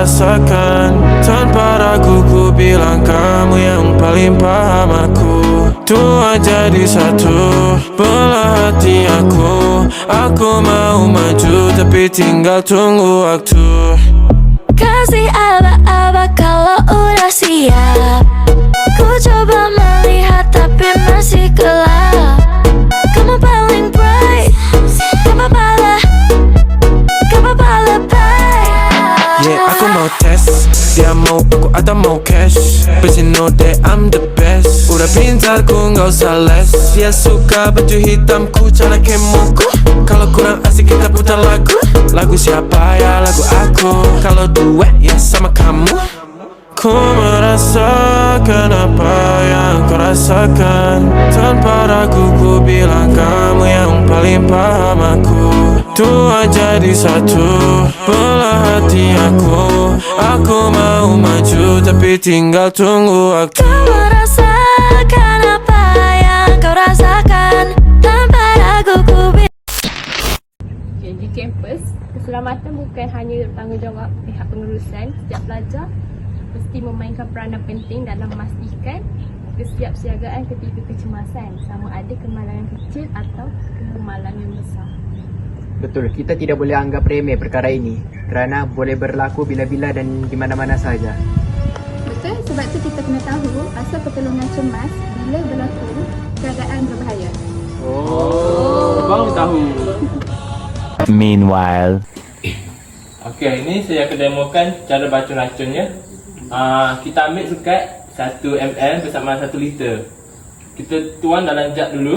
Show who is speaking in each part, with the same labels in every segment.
Speaker 1: rasakan Tanpa ragu ku bilang kamu yang paling paham aku. Tua jadi satu Belah hati aku. Aku mau maju Tapi tinggal tunggu waktu.
Speaker 2: Kasih aba-aba kalau udah siap
Speaker 1: atau mau cash. But you know that I'm the best. Udah pintar ku nggak usah les Dia suka baju hitamku Cara kemoku Kalau kurang asik kita putar lagu. Lagu siapa ya? Lagu aku. Kalau duet ya sama kamu. Ku merasakan apa yang kau rasakan. Tanpa ragu ku bilang kamu yang paling paham aku Tua jadi satu. Belah hati aku. Aku mau maju tapi tinggal tunggu waktu.
Speaker 2: Kau merasakan apa yang kau rasakan? Tanpa ragu ku
Speaker 3: di kampus, keselamatan bukan hanya tanggungjawab pihak pengurusan. Setiap pelajar mesti memainkan peranan penting dalam memastikan kesiapsiagaan ketika kecemasan. Sama ada kemalangan kecil atau kemalangan besar.
Speaker 4: Betul, kita tidak boleh anggap remeh perkara ini kerana boleh berlaku bila-bila dan di mana-mana sahaja.
Speaker 5: Betul, sebab tu kita kena tahu asal pertolongan cemas bila berlaku keadaan berbahaya.
Speaker 6: Meanwhile.
Speaker 7: Okey, hari ni saya akan demokan cara bacun racunnya. Uh, kita ambil sukat 1 ml bersama 1 liter. Kita tuang dalam jug dulu.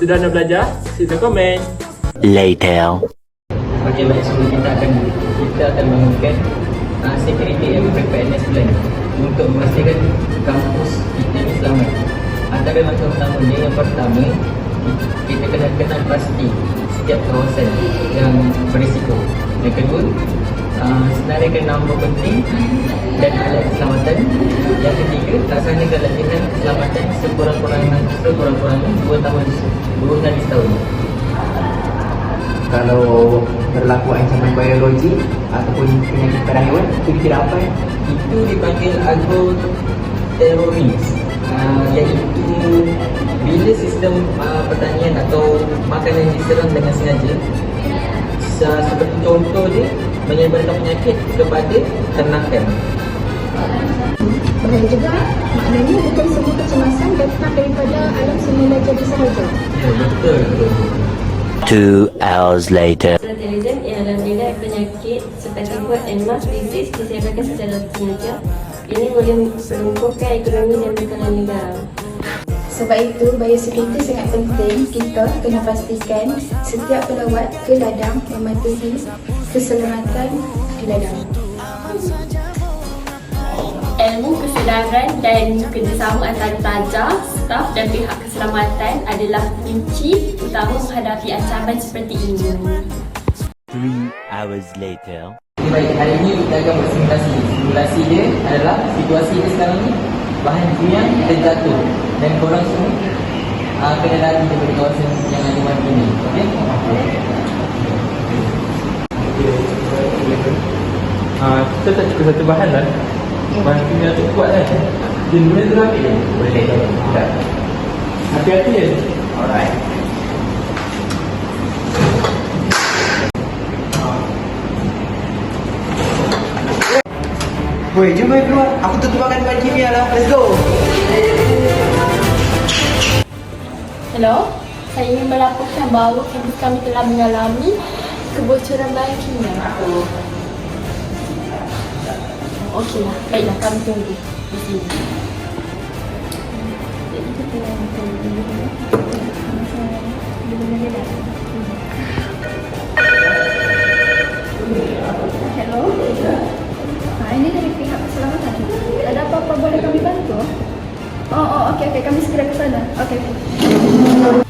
Speaker 7: Sudah nak belajar? Sila komen.
Speaker 6: Later.
Speaker 4: Okey, baik sebelum kita akan kita akan bangunkan uh, security and preparedness plan untuk memastikan kampus kita ni selamat. Antara langkah utamanya yang pertama kita kena kenal pasti setiap kawasan yang berisiko. Yang kedua, uh, senaraikan nombor penting dan alat keselamatan. Yang ketiga, laksanakan latihan keselamatan sekurang-kurangnya sekurang-kurangnya 2 tahun 2 hari setahun kalau berlaku ancaman biologi ataupun penyakit pada haiwan itu dikira apa ya? Itu dipanggil agroteroris uh, iaitu bila sistem uh, pertanian atau makanan diserang dengan sengaja Se- seperti contoh dia menyebarkan penyakit kepada ternakan
Speaker 5: Bahaya juga, maknanya bukan semua kecemasan datang daripada alam semula jadi sahaja.
Speaker 4: Ya betul betul
Speaker 6: Two hours later.
Speaker 8: Intelijen ialah nilai penyakit seperti food and mass disease disediakan secara sengaja. Ini boleh melumpuhkan ekonomi dan makanan negara.
Speaker 5: Sebab itu, biosecurity sangat penting kita kena pastikan setiap pelawat ke ladang mematuhi keselamatan di ladang.
Speaker 3: Ilmu kesedaran dan kerjasama antara pelajar, staf dan pihak keselamatan adalah kunci utama menghadapi ancaman seperti ini.
Speaker 6: Three hours later.
Speaker 4: Okay, baik, hari ini kita akan bersimulasi. Simulasi dia adalah situasi dia sekarang ni bahan goyang terjatuh dan korang semua uh, kena lari daripada kawasan yang ada bahan ini. Okey?
Speaker 7: Uh, kita tak cukup satu bahan lah. Bahan kimia tu kuat kan? Dia boleh tu ambil?
Speaker 4: Boleh. Tak.
Speaker 7: Hati-hati ya.
Speaker 4: Alright. Woi, jom main keluar. Aku tertuangkan bahan kimia lah. Let's go.
Speaker 3: Hello, saya ingin melaporkan bahawa kampus kami telah mengalami kebocoran bahan kimia. Okeylah, baiklah kami tunggu. kita akan
Speaker 5: Hello. Ha, ini dari pihak keselamatan. Ada apa-apa boleh kami bantu? Oh, oh, okey, okey. Kami segera ke sana. Okey, okey.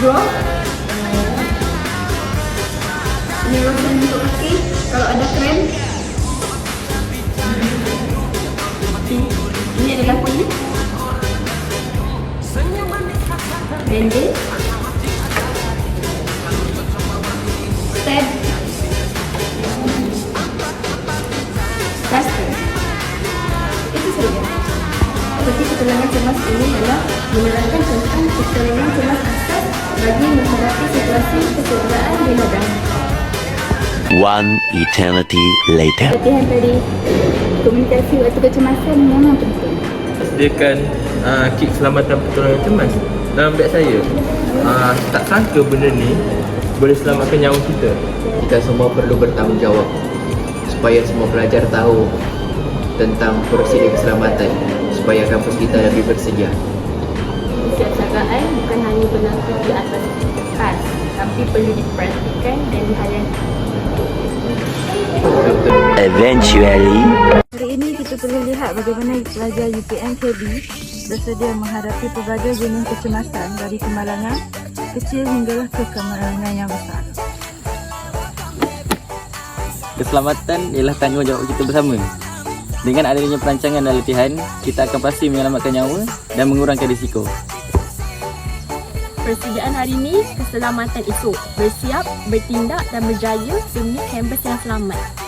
Speaker 5: glove, ini lotion untuk kaki, kalau ada krem, ini adalah kulit, plaster. Itu saja. Seperti pertolongan cemas ini adalah menerangkan tentang pertolongan cemas asas bagi menghadapi situasi kecederaan di ladang.
Speaker 6: One eternity later.
Speaker 5: Latihan tadi, komunikasi waktu kecemasan memang penting.
Speaker 7: Sediakan uh, kit keselamatan pertolongan cemas dalam beg saya. Uh, tak sangka benda ni boleh selamatkan nyawa kita.
Speaker 9: Kita semua perlu bertanggungjawab supaya semua pelajar tahu tentang prosedur keselamatan supaya kampus kita lebih bersedia.
Speaker 3: Berlaku di atas kertas, tapi perlu dipraktikkan dan dihayati.
Speaker 6: Eventually.
Speaker 10: Hari ini kita boleh lihat bagaimana pelajar UPM KB bersedia menghadapi pelbagai jenis kecemasan dari kemalangan kecil hinggalah ke kemalangan yang besar.
Speaker 4: Keselamatan ialah tanggungjawab kita bersama. Dengan adanya perancangan dan latihan, kita akan pasti menyelamatkan nyawa dan mengurangkan risiko.
Speaker 3: Persediaan hari ini, keselamatan esok. Bersiap, bertindak dan berjaya demi kampus yang selamat.